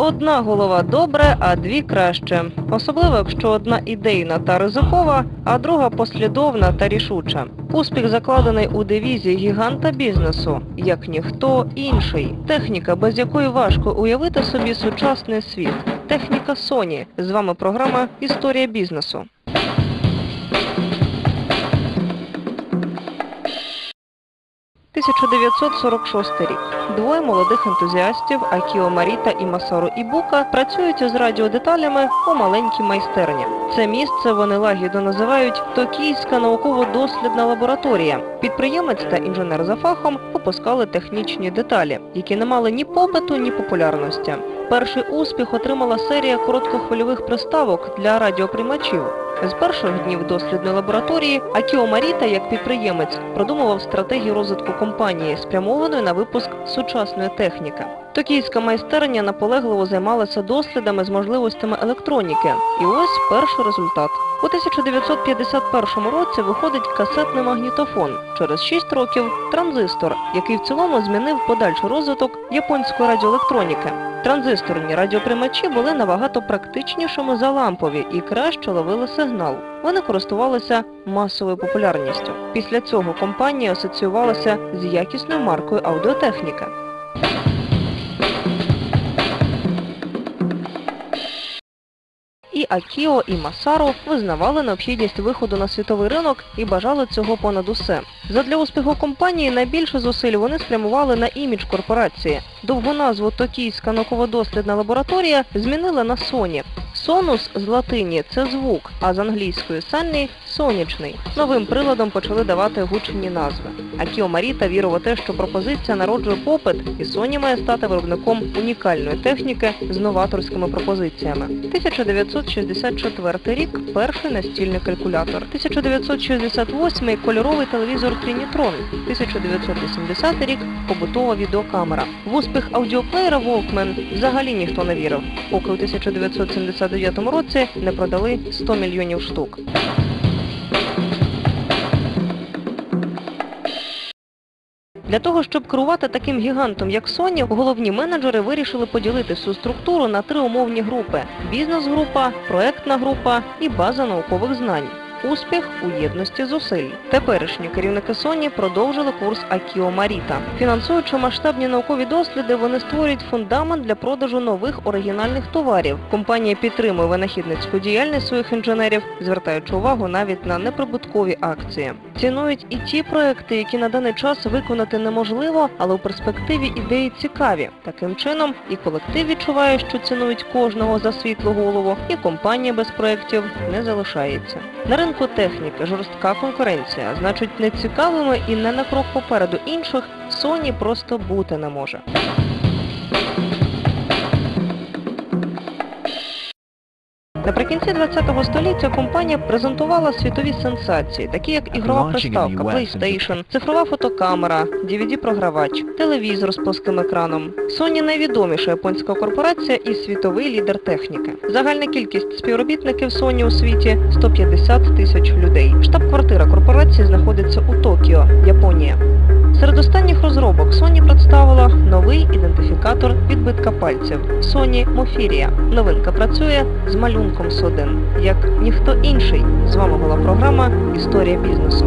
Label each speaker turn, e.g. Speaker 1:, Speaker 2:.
Speaker 1: Одна голова добре, а дві краще. Особливо, якщо одна ідейна та ризикова, а друга послідовна та рішуча. Успіх закладений у девізі гіганта бізнесу, як ніхто інший. Техніка, без якої важко уявити собі сучасний світ. Техніка Sony. З вами програма Історія бізнесу. – 1946 рік. Двоє молодих ентузіастів Акіо Маріта і Масару Ібука працюють із радіодеталями у маленькій майстерні. Це місце вони лагідно називають Токійська науково-дослідна лабораторія. Підприємець та інженер за фахом випускали технічні деталі, які не мали ні попиту, ні популярності. Перший успіх отримала серія короткохвильових приставок для радіоприймачів. З перших днів дослідної лабораторії Акіо Маріта, як підприємець, продумував стратегію розвитку компанії, спрямованої на випуск сучасної техніки. Токійська майстерня наполегливо займалася дослідами з можливостями електроніки. І ось перший результат. У 1951 році виходить касетний магнітофон. Через 6 років транзистор, який в цілому змінив подальший розвиток японської радіоелектроніки. Транзисторні радіоприймачі були набагато практичнішими за лампові і краще ловили сигнал. Вони користувалися масовою популярністю. Після цього компанія асоціювалася з якісною маркою аудіотехніки. І Акіо, і Масаро визнавали необхідність виходу на світовий ринок і бажали цього понад усе. Задля успіху компанії найбільше зусиль вони спрямували на імідж корпорації. Довгу назву Токійська науково-дослідна лабораторія змінили на Соні. Сонус з латині це звук, а з англійської санні сонячний. Новим приладом почали давати гучні назви. Акіо Маріта вірив у те, що пропозиція народжує попит, і Sony має стати виробником унікальної техніки з новаторськими пропозиціями. 1964 рік перший настільний калькулятор. 1968 кольоровий телевізор Трінітрон. 1980 рік побутова відеокамера. В успіх аудіоплеєра Walkman взагалі ніхто не вірив, поки у 1979 році не продали 100 мільйонів штук. Для того, щоб керувати таким гігантом, як Sony, головні менеджери вирішили поділити всю структуру на три умовні групи – бізнес-група, проектна група і база наукових знань. Успіх у єдності зусиль. Теперішні керівники Sony продовжили курс Акіо Маріта. Фінансуючи масштабні наукові досліди, вони створюють фундамент для продажу нових оригінальних товарів. Компанія підтримує винахідницьку діяльність своїх інженерів, звертаючи увагу навіть на неприбуткові акції. Цінують і ті проекти, які на даний час виконати неможливо, але у перспективі ідеї цікаві. Таким чином, і колектив відчуває, що цінують кожного за світлу голову, і компанія без проєктів не залишається. На ринку техніки жорстка конкуренція, значить нецікавими і не на крок попереду інших Sony просто бути не може. Наприкінці ХХ століття компанія презентувала світові сенсації, такі як ігрова приставка. PlayStation, цифрова фотокамера, DVD-програвач, телевізор з плоским екраном. Sony найвідоміша японська корпорація і світовий лідер техніки. Загальна кількість співробітників Sony у світі 150 тисяч людей. Штаб-квартира корпорації знаходиться у Токіо, Японія. Серед останніх розробок Sony представила новий ідентифікатор відбитка пальців Sony Mofiria. Новинка працює з малюнком содин. як ніхто інший. З вами була програма Історія бізнесу.